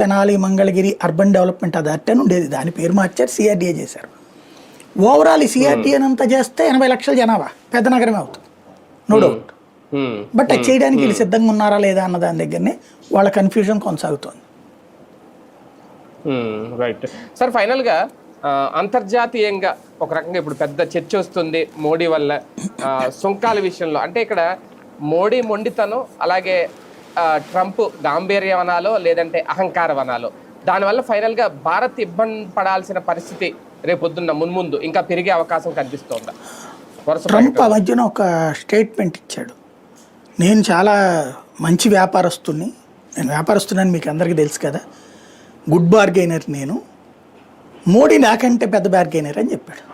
Tenali Mangalagiri urban development authority అని ఉండేది. దాని పేరు మార్చారు సిఆర్డీఏ చేశారు. ఓవరాల్ ఈ సిఆర్డీఏ అంతా చేస్తే ఎనభై లక్షల జనాభా పెద్ద నగరమే అవుతుంది. No doubt. బట్ అది చేయడానికి వీళ్ళు సిద్ధంగా ఉన్నారా లేదా అన్న దాని దగ్గరనే వాళ్ళ కన్ఫ్యూజన్ కొనసాగుతోంది. రైట్ సార్ ఫైనల్గా అంతర్జాతీయంగా ఒక రకంగా ఇప్పుడు పెద్ద చర్చ వస్తుంది మోడీ వల్ల. సుంకాల విషయంలో. అంటే ఇక్కడ మోడీ మొండితనం అలాగే ట్రంప్ గాంభీర్యం అనాలో లేదంటే అహంకారం అనాలో దానివల్ల ఫైనల్గా భారత్ ఇబ్బంది పడాల్సిన పరిస్థితి రేపొద్దున్న మున్ముందు ఇంకా పెరిగే అవకాశం కనిపిస్తోందా? వరుస ట్రంప్ ఆ మధ్యన ఒక స్టేట్మెంట్ ఇచ్చాడు. నేను చాలా మంచి వ్యాపారస్తుని నేను వ్యాపారస్తునని మీకు అందరికీ తెలుసు కదా. గుడ్ బార్గైనర్ నేను. మోడీ నాకంటే పెద్ద బార్గైనర్ అని చెప్పాడు.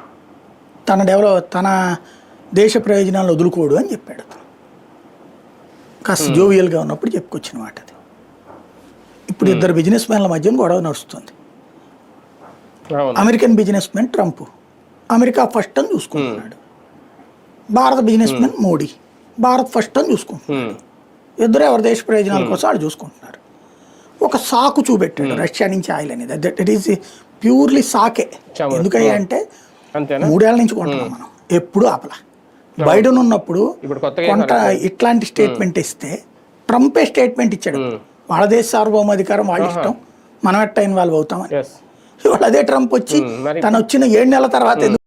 తన డెవలప్ తన దేశ ప్రయోజనాలను వదులుకోడు అని చెప్పాడు అతను. కాస్త జోవియల్గా ఉన్నప్పుడు చెప్పుకొచ్చిన మాట అది. ఇప్పుడు ఇద్దరు బిజినెస్ మ్యాన్ల మధ్య గొడవ నడుస్తుంది? American business man Trump America first అని చూసుకుంటున్నాడు. భారత business man Modi. Bharat first అని చూసుకుంటున్నాడు. ఇద్దరు ఎవరి దేశ ప్రయోజనాల కోసం వాళ్ళు చూసుకుంటున్నారు. ఒక సాకు చూపెట్టాడు రష్యా నుంచి ఆయిల్ అనేది దట్ ఈస్ ప్యూర్లీ సాకే. అంతేనా? మూడేళ్ళ నుంచి కొంటున్నాం మనం. ఎప్పుడు ఆపలా. బైడెన్ ఉన్నప్పుడు కొంత ఇట్లాంటి స్టేట్మెంట్ ఇస్తే ట్రంపే స్టేట్మెంట్ ఇచ్చాడు. వాళ్ళ దేశ సార్వభౌమాధికారం వాళ్ళ ఇష్టం. మనం ఎట్ట ఇన్వాల్వ్ అవుతామని ఇవాళ అదే ట్రంప్ వచ్చి తను వచ్చిన ఏడు నెలల తర్వాత